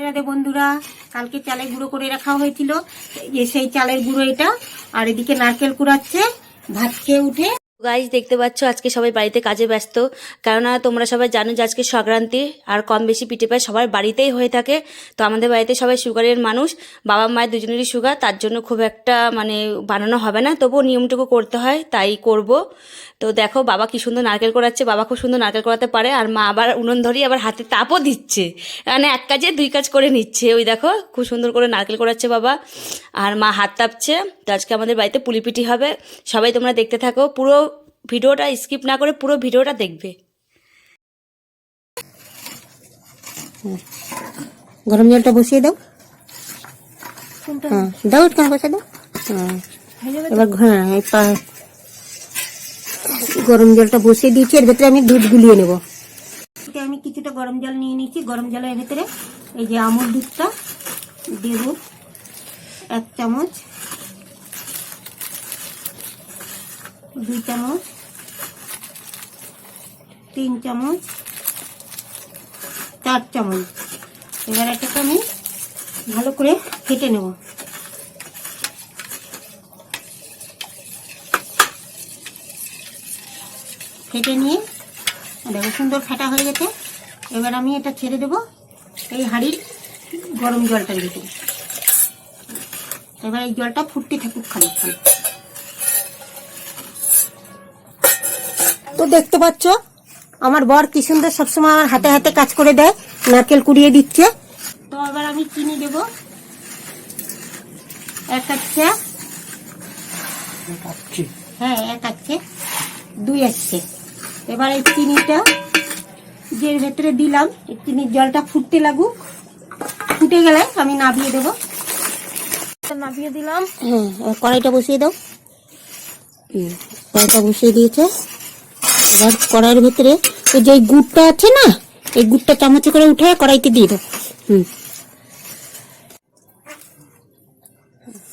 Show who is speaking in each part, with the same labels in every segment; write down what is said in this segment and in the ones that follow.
Speaker 1: রাধে বন্ধুরা, কালকে চালের গুঁড়ো করে রাখা হয়েছিল। যে সেই চালের গুঁড়ো এটা, আর এদিকে নারকেল কুড়াচ্ছে, ভাত খেয়ে উঠে
Speaker 2: গাইজ দেখতে পাচ্ছ, আজকে সবাই বাড়িতে কাজে ব্যস্ত। কেননা তোমরা সবাই জানো যে আজকে সংক্রান্তি, আর কম বেশি পিঠে পায় সবার বাড়িতেই হয়ে থাকে। তো আমাদের বাড়িতে সবাই সুগারের মানুষ, বাবা মায়ের দুজনেরই সুগার, তার জন্য খুব একটা মানে বানানো হবে না। তবুও নিয়মটুকু করতে হয়, তাই করব। তো দেখো, বাবা কি সুন্দর নারকেল করাচ্ছে বাবা খুব সুন্দর নারকেল করাতে পারে, আর মা আবার উনুন ধরিয়ে আবার হাতে তাপও দিচ্ছে। মানে এক কাজে দুই কাজ করে নিচ্ছে, ওই দেখো, খুব সুন্দর করে নারকেল করাচ্ছে বাবা। আর মা হাত তাপছে, তো আজকে আমাদের বাড়িতে পুলিপিঠি হবে। সবাই তোমরা দেখতে থাকো, পুরো ভিডিওটা স্কিপ না করে পুরো ভিডিওটা দেখবে।
Speaker 1: গরম জলটা বসিয়ে দাও। হ্যাঁ দাও একটু বসে দাও। হ্যাঁ এবার হ্যাঁ, গরম জলটা বসিয়ে দিয়েছি এর ভেতরে আমি দুধ গুলিয়ে নেব। আমি কিছুটা গরম জল নিয়ে নিয়েছি। গরম জলের ভেতরে এই যে আমুল দুধটা দেব এক চামচ। দুই চামচ, তিন চামচ, চার চামচ। এবার এটাকে আমি ভালো করে ফেটে নেব। ফেটে নিয়ে, দেখো সুন্দর ফেটা হয়ে গেছে। এবার আমি এটা ছেড়ে দেব এই হাঁড়ির গরম জলটার ভিতরে। এবার এই জলটা ফুটতে থাকুক খানিকক্ষণ। তো দেখতে পাচ্ছ আমার বর কি সুন্দর সবসময় আমার হাতে হাতে কাজ করে দেয় নারকেল কুড়িয়ে দিচ্ছে। তো এবার আমি চিনি দেব। এক আচ্ছে। হ্যাঁ এক আচ্ছে। দুই আসছে এবার এই চিনিটা যে ভেতরে দিলাম। এই চিনির জলটা ফুটতে লাগুক। ফুটে গেলে আমি নাবিয়ে দেবো। নাবিয়ে দিলাম। হ্যাঁ কড়াইটা বসিয়ে দাও। হুম, কড়াইটা বসিয়ে দিয়েছে। এবার কড়াইয়ের ভেতরে ওই যে গুড়টা আছে না, এই গুড়টা চামচে করে উঠে কড়াইতে দিয়ে দাও হুম।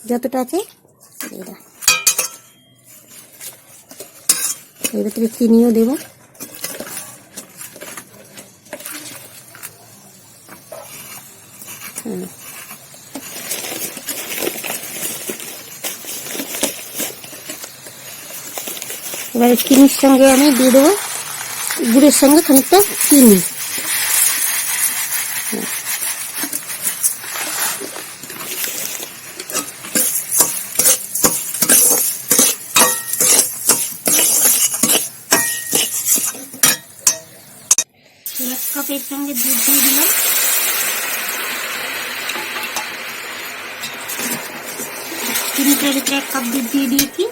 Speaker 1: যতটা আছে দিয়ে ভেতরে চিনিও দেবো। এবারে চিনির সঙ্গে আমি দিয়ে দেবো। গুড়ের সঙ্গে খানিকটা চিনি। এক কাপের সঙ্গে দুধ দিয়ে দিলাম। চিনিটার এক কাপ দুধ দিয়ে দিয়েছি।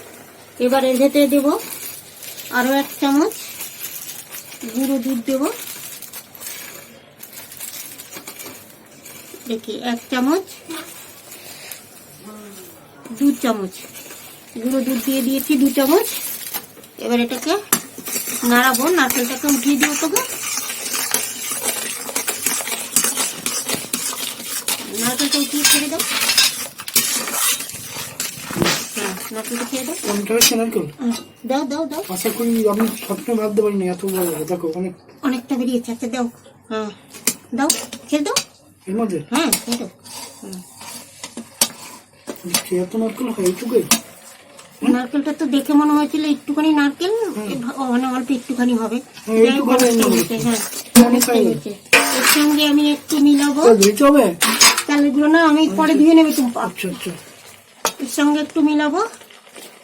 Speaker 1: এবার এর ভেতরে দেবো। আরও এক চামচ গুঁড়ো দুধ দেব। দেখি, এক চামচ, দু চামচ। গুঁড়ো দুধ দিয়ে দিয়েছি দু চামচ। এবার এটাকে নাড়াবো, নারকেলটাকে উঠিয়ে দিব তোকে। নারকেলটা উঠিয়ে ছেড়ে দাও। নারকেলটা ছেড়ে দাও
Speaker 3: কোনটা হচ্ছে নারকেল
Speaker 1: দাও দাও দাও।
Speaker 3: আশা করি আমি ভাবতে এত বড় দেখো অনেক
Speaker 1: অনেকটা বেরিয়েছে আচ্ছা দাও। হ্যাঁ। দাও ছেড়ে দাও।
Speaker 3: এর মধ্যে?
Speaker 1: হ্যাঁ ছেড়ে দাও।
Speaker 3: এত নারকেল হয় এইটুকুই?
Speaker 1: নারকেলটা তো দেখে মনে হয়েছিল একটুখানি নারকেল মানে অল্প একটুখানি হবে।
Speaker 3: হ্যাঁ,
Speaker 1: এর সঙ্গে আমি একটু মিলাবো।
Speaker 3: তো ধুইতে হবে?
Speaker 1: না আমি পরে ধুয়ে নেবে তুমি
Speaker 3: আচ্ছা আচ্ছা।
Speaker 1: এর সঙ্গে একটু মিলাবো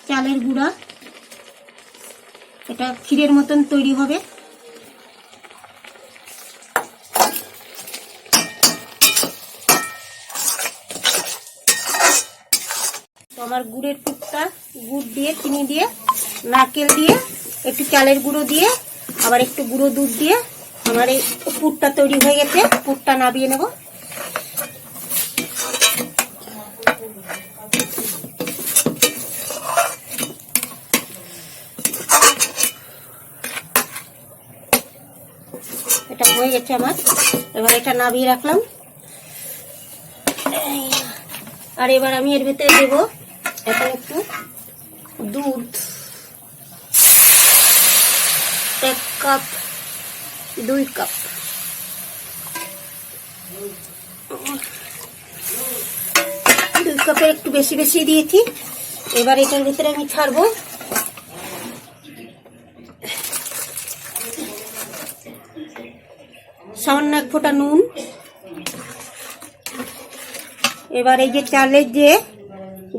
Speaker 1: চালের গুঁড়া। এটা ক্ষীরের মতন তৈরি হবে। আমার গুড়ের পুরটা গুড় দিয়ে, চিনি দিয়ে, নারকেল দিয়ে, একটু চালের গুঁড়ো দিয়ে, আবার একটু গুঁড়ো দুধ দিয়ে, আমার এই পুরটা তৈরি হয়ে গেছে। পুরটা নাবিয়ে নেব। এটা হয়ে গেছে আমার। এবার এটা নামিয়ে রাখলাম। আর এবার আমি এর ভেতরে দেব এখন একটু দুধ। এক কাপ, দুই কাপ। দুই কাপের একটু বেশি বেশি দিয়েছি। এবার এটার ভিতরে আমি ছাড়বো। সামান্য এক ফোঁটা নুন। এবার এই যে চালের যে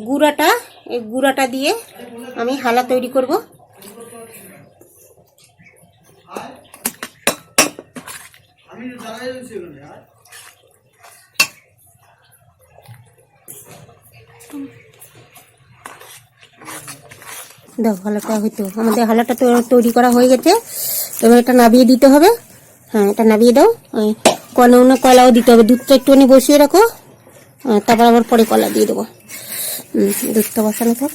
Speaker 1: গুঁড়াটা, এই গুঁড়াটা দিয়ে আমি হালা তৈরি করব। দেখো হালাটা হয়তো। আমাদের হালাটা তৈরি করা হয়ে গেছে। এবার এটা নাবিয়ে দিতে হবে। হ্যাঁ এটা নামিয়ে দাও। ওই কলা উনো কলাও দিতে হবে। দুধটা একটুখানি বসিয়ে রাখো। হ্যাঁ, তারপর আবার পরে কলা দিয়ে দেবো। দুধটা বসানো থাক।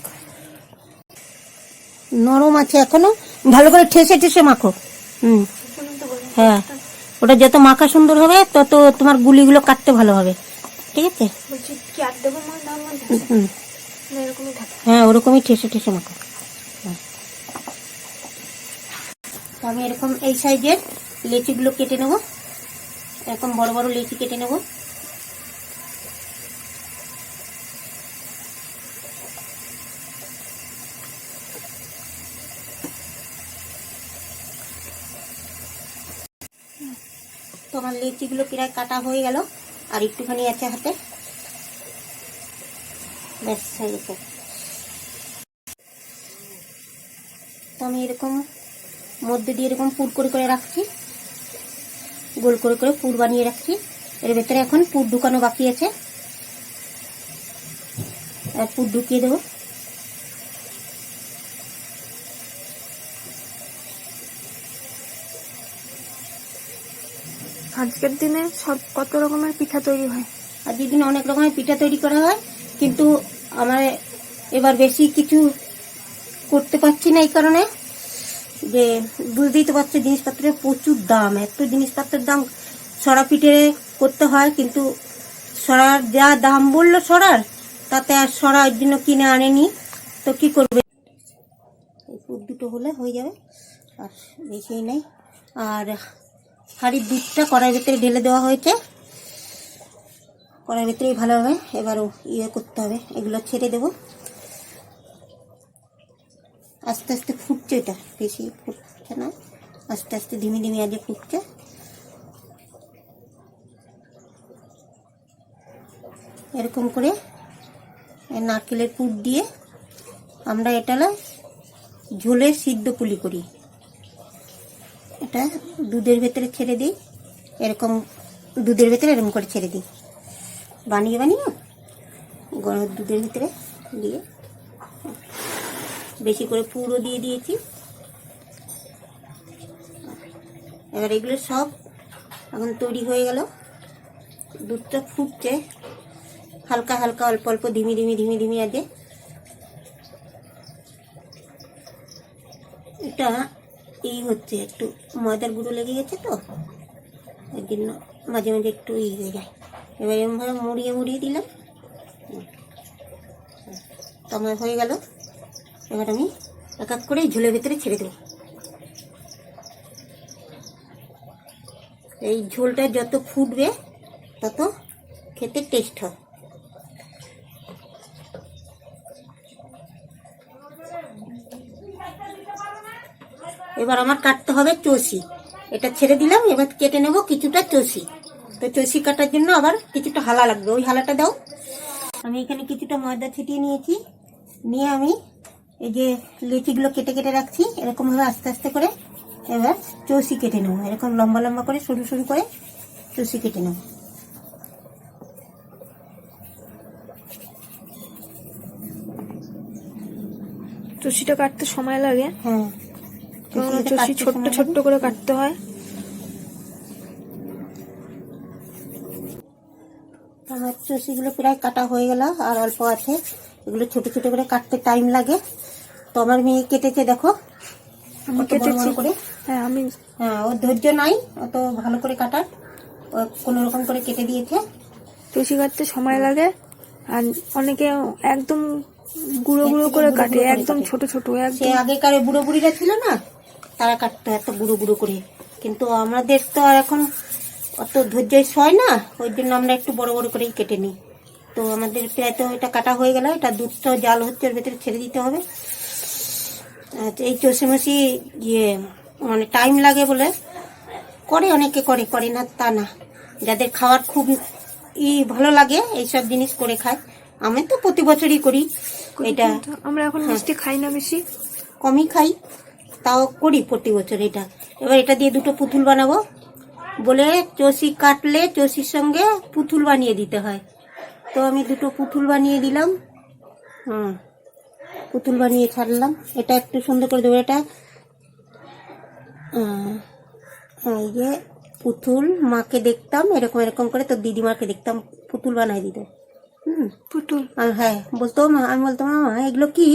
Speaker 1: নরম আছে এখনও। ভালো করে ঠেসে ঠেসে মাখো। হুম। হ্যাঁ ওটা যত মাখা সুন্দর হবে তত তোমার গুলিগুলো কাটতে ভালো হবে। ঠিক আছে? হ্যাঁ ওরকমই ঠেসে ঠেসে মাখো। হ্যাঁ। আমি এরকম এই সাইজের লেচিগুলো কেটে নেব। এরকম বড় বড় লেচি কেটে নেব। তো আমার লেচিগুলো প্রায় কাটা হয়ে গেল, আর একটুখানি আছে হাতে। ব্যাস, হয়ে তো আমি এরকম মধ্যে দিয়ে এরকম পুর করে করে রাখছি। গোল করে করে পুর বানিয়ে রাখছি। এর ভেতরে এখন পুর ঢুকানো বাকি আছে। আর পুর ঢুকিয়ে দেবো।
Speaker 4: আজকের দিনে সব কত রকমের পিঠা তৈরি হয়?
Speaker 1: আর যেদিন অনেক রকমের পিঠা তৈরি করা হয় কিন্তু আমার এবার বেশি কিছু করতে পারছি না এই কারণে। যে বুঝতেই তো পারছ জিনিসপত্রের প্রচুর দাম। এত জিনিসপত্রের দাম সরা পিঠে করতে হয়, কিন্তু সরার যা দাম বলল সরার, তাতে আর সরা এর জন্য কিনে আনেনি। তো কি করবে? পুর দুটো হলে হয়ে যাবে, আর বেশি নেই। আর হাড়ির দুধটা কড়াইয়ের ভেতরে ঢেলে দেওয়া হয়েছে। কড়াইয়ের ভেতরেই ভালো হবে, এবারও ইয়ে করতে হবে, এগুলো ছেড়ে দেব। আস্তে আস্তে ফুটছে এটা, বেশি ফুটছে না। আস্তে আস্তে ধিমে ধিমে আজকে ফুটছে। এরকম করে নারকেলের পুর দিয়ে আমরা এটা ঝোলে সিদ্ধ পুলি করি। এটা দুধের ভেতরে ছেড়ে দিই, এরকম দুধের ভেতরে এরকম করে ছেড়ে দিই। বানিয়ে বানিয়ে গরম দুধের ভিতরে দিয়ে বেশি করে পুরো দিয়ে দিয়েছি। এবার এগুলো সব এখন তৈরি হয়ে গেল। দুধটা ফুটছে। হালকা হালকা অল্প অল্প ধিমি ধিমি ধিমি ধিমি আছে এটা এই হচ্ছে, একটু ময়দার গুঁড়ো লেগে গেছে তো, ওই জন্য মাঝে মাঝে একটু ই হয়ে যায়। এবার এরমভাবে মুড়িয়ে মুড়িয়ে দিলাম। হুম। তো আমার হয়ে গেল। এবার আমি এক এক করে ঝোলের ভিতরে ছেড়ে দেবো। এই ঝোলটা যত ফুটবে, তত খেতে টেস্ট হয়। এবার আমার কাটতে হবে চষি। এটা ছেড়ে দিলাম, এবার কেটে নেব কিছুটা চষি। তো চষি কাটার জন্য আবার কিছুটা হালা লাগবে। ওই হালাটা দাও। আমি এখানে কিছুটা ময়দা ছিটিয়ে নিয়েছি। নিয়ে আমি এই যে লিচিগুলো কেটে কেটে রাখছি এরকমভাবে আস্তে আস্তে করে এবার চষি কেটে নেব। এরকম লম্বা লম্বা করে সরু সরু করে চষি কেটে নেব।
Speaker 4: চষিটা কাটতে সময় লাগে।
Speaker 1: হ্যাঁ
Speaker 4: চষি ছোট্ট ছোট্ট করে কাটতে হয়।
Speaker 1: আমার চষিগুলো প্রায় কাটা হয়ে গেল আর অল্প আছে। এগুলো ছোট ছোট করে কাটতে টাইম লাগে। তো আমার মেয়ে কেটেছে দেখো।
Speaker 4: আমি কেটেছি?
Speaker 1: করে।
Speaker 4: হ্যাঁ আমি
Speaker 1: হ্যাঁ ওর ধৈর্য নাই অত ভালো করে কাটার। কোনো রকম করে কেটে দিয়েছে।
Speaker 4: কাটতে সময় লাগে আর অনেকে একদম গুঁড়ো গুঁড়ো করে কাটে একদম
Speaker 1: কাটে।
Speaker 4: ছোট ছোট
Speaker 1: সে আগেকার বুড়ো বুড়িরা ছিল না তারা কাটতো এত বুড়ো বুড়ো করে। কিন্তু আমাদের তো আর এখন অত ধৈর্য সয় না ওই জন্য আমরা একটু বড় বড় করেই কেটে নিই। তো আমাদের প্রায় তো এটা কাটা হয়ে গেল এটা দুধটা জাল হচ্ছে ওর ভেতরে ছেড়ে দিতে হবে। এই চষেমাসি ইয়ে মানে টাইম লাগে বলে। করে অনেকে করে করে না তা না। যাদের খাওয়ার খুব ই ভালো লাগে এইসব জিনিস করে খায়। আমি তো প্রতি বছরই করি। এটা
Speaker 4: আমরা এখন মিষ্টি খাই না বেশি।
Speaker 1: কমই খাই তাও করি প্রতি বছর এটা। এবার এটা দিয়ে দুটো পুতুল বানাবো। বলে চষি কাটলে চষির সঙ্গে পুতুল বানিয়ে দিতে হয়। তো আমি দুটো পুতুল বানিয়ে দিলাম। হুম। পুতুল বানিয়ে ছাড়লাম। এটা একটু সুন্দর করে দেবো এটা এই যে পুতুল মাকে দেখতাম এরকম এরকম করে তো দিদিমাকে দেখতাম পুতুল বানাই দিত। হুম।
Speaker 4: পুতুল?
Speaker 1: আর হ্যাঁ বলতো মা আমি বলতো মামা এগুলো কি?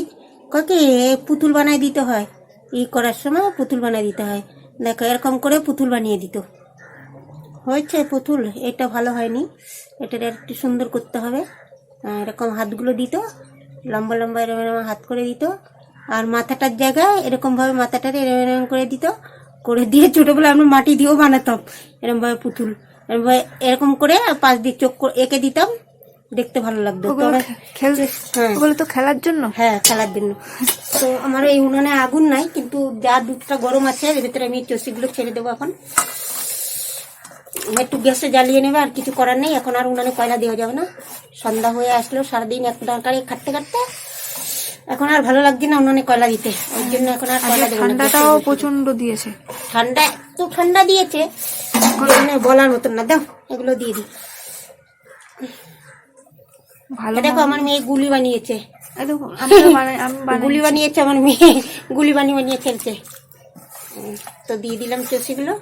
Speaker 1: কাকে? পুতুল বানাই দিতে হয়? ই করার সময় পুতুল বানাই দিতে হয়। দেখো এরকম করে পুতুল বানিয়ে দিত। হয়েছে পুতুল এটা ভালো হয়নি। এটা একটু সুন্দর করতে হবে। এরকম হাতগুলো দিত। লম্বা লম্বা এরকম এরকম হাত করে দিত। আর মাথাটার জায়গায় এরকমভাবে মাথাটারে এরম এরম করে দিত। করে দিয়ে ছোটোবেলায় আমরা মাটি দিয়েও বানাতাম এরকমভাবে পুতুল। এরকমভাবে এরকম করে পাশ দিয়ে চোখ এঁকে দিতাম। দেখতে ভালো লাগতো।
Speaker 4: খেলতে
Speaker 1: হ্যাঁ।
Speaker 4: ওগুলো তো খেলার জন্য?
Speaker 1: হ্যাঁ খেলার জন্য। তো আমার এই উনুনে আগুন নাই কিন্তু যা দুধটা গরম আছে এর ভিতরে আমি চষিগুলো ছেড়ে দেবো এখন। একটু গ্যাসে জ্বালিয়ে নেবে আর কিছু করার নেই। এখন আর উনানে কয়লা দেওয়া যাবে না। সন্ধ্যা হয়ে আসলো সারাদিন এক তরকারি খাটতে খাটতে। এখন আর ভালো লাগছে না উনানে কয়লা দিতে ওই জন্য এখন আর কয়লা
Speaker 4: ঠান্ডাটাও প্রচণ্ড দিয়েছে।
Speaker 1: ঠান্ডা এত ঠান্ডা দিয়েছে বলার মতন না দাও এগুলো দিয়ে দিই।
Speaker 4: ভালো
Speaker 1: দেখো আমার মেয়ে গুলি বানিয়েছে। গুলি বানিয়েছে আমার মেয়ে গুলি বানিয়ে বানিয়ে খেলছে। তো দিয়ে দিলাম চষিগুলো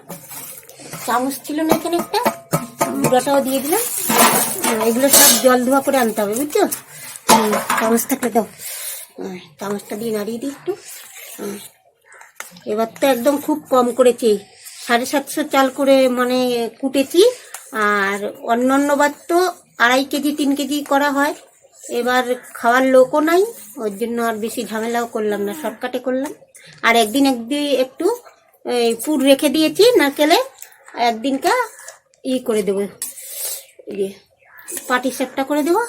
Speaker 1: চামচ ছিল না এখানে একটা গুঁড়াটাও দিয়ে দিলাম। এগুলো সব জল ধোয়া করে আনতে হবে, বুঝছ? চামচ থাকলে দাও। চামচটা দিয়ে নাড়িয়ে দিই একটু। এবার তো একদম খুব কম করেছি। সাড়ে সাতশো চাল করে মানে কুটেছি, আর অন্য অন্যবার তো আড়াই কেজি, তিন কেজি করা হয়। এবার খাওয়ার লোকও নাই, ওর জন্য আর বেশি ঝামেলাও করলাম না, শর্টকাটে করলাম। আর একদিন একদিন একটু পুর রেখে দিয়েছি না নারকেলে, একদিনকা ই করে দেবো। ইয়ে পাটি সেপটা করে দেবো।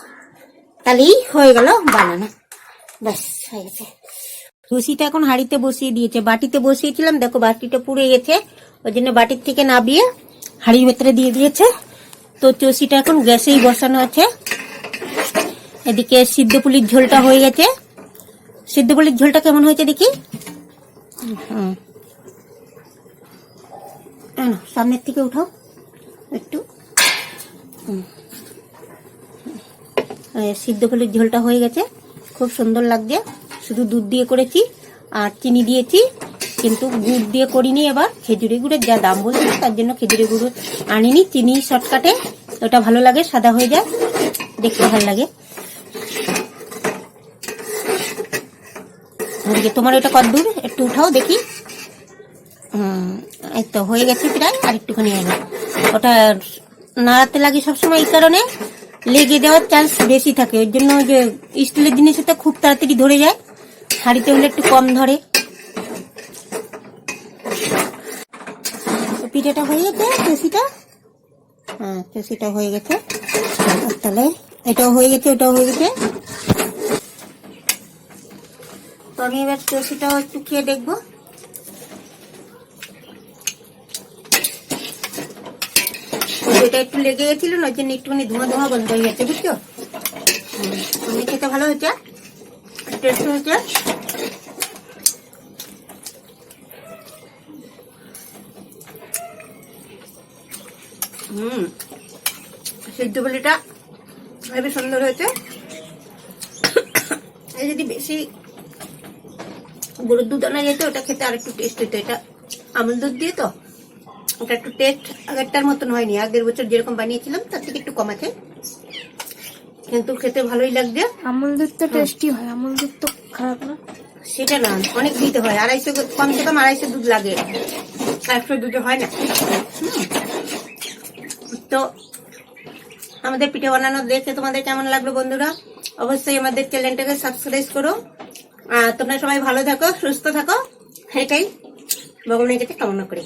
Speaker 1: তাহলেই হয়ে গেল বানানো। ব্যাস, হয়ে গেছে। লুচিটা এখন হাঁড়িতে বসিয়ে দিয়েছে। বাটিতে বসিয়েছিলাম, দেখো বাটিটা পুড়ে গেছে। ওই জন্য বাটির থেকে নাবিয়ে হাঁড়ির ভেতরে দিয়ে দিয়েছে। তো চষিটা এখন গ্যাসেই বসানো আছে। এদিকে সিদ্ধ পুলির ঝোলটা হয়ে গেছে। সিদ্ধ পুলির ঝোলটা কেমন হয়েছে দেখি? সামনের থেকে উঠাও। একটু। হুম। সিদ্ধ ফুলের ঝোলটা হয়ে গেছে। খুব সুন্দর লাগছে। শুধু দুধ দিয়ে করেছি আর চিনি দিয়েছি, কিন্তু গুড় দিয়ে করিনি এবার। খেজুরি গুড়ের যা দাম বলছে, তার জন্য খেজুরি গুড় আনিনি। চিনি শর্টকাটে ওটা ভালো লাগে, সাদা হয়ে যায়। দেখতে ভালো লাগে। তোমার ওটা কত দূর? একটু উঠাও, দেখি। এই তো হয়ে গেছে প্রায়, আর একটুখানি হবে ওটা নাড়াতে লাগে সবসময় এই কারণে। লেগে দেওয়ার চান্স বেশি থাকে। ওই জন্য যে স্টিলের জিনিসেতে খুব তাড়াতাড়ি ধরে যায় হাঁড়িতে হলে একটু কম ধরে। পিঠেটা হয়ে গেছে চষিটা হ্যাঁ চষিটা হয়ে গেছে। তাহলে এটাও হয়ে গেছে, ওটাও হয়ে গেছে। তো আমি এবার চষিটাও একটু খেয়ে দেখব। এটা একটু লেগে গেছিল না ওই জন্য একটুখানি ধোঁয়া ধোঁয়া বন্ধ হয়ে গেছে, বুঝছ? এমনি খেতে ভালো হয়েছে? টেস্ট হয়েছে? হুম, সিদ্ধ বলিটা হেবি সুন্দর হয়েছে। এই যদি বেশি গরুর দুধ আনা যেত, ওটা খেতে আর একটু টেস্ট হতো এটা আমল দুধ দিয়ে তো? ওটা একটু টেস্ট আগেরটার মতন হয়নি। আগের বছর যেরকম বানিয়েছিলাম তার থেকে একটু কম আছে। কিন্তু খেতে ভালোই লাগছে
Speaker 4: আমুল দুধ তো টেস্টি হয় আমুল দুধ তো খারাপ না।
Speaker 1: সেটা না অনেক দিতে হয়। আড়াইশো কমসে কম আড়াইশো দুধ লাগে। একশো দুধে হয় না। তো আমাদের পিঠে বানানো দেখে তোমাদের কেমন লাগল বন্ধুরা? অবশ্যই আমাদের চ্যানেলটাকে সাবস্ক্রাইব করো। আর তোমরা সবাই ভালো থাকো সুস্থ থাকো। এটাই। ভগবানের কাছে কামনা করি।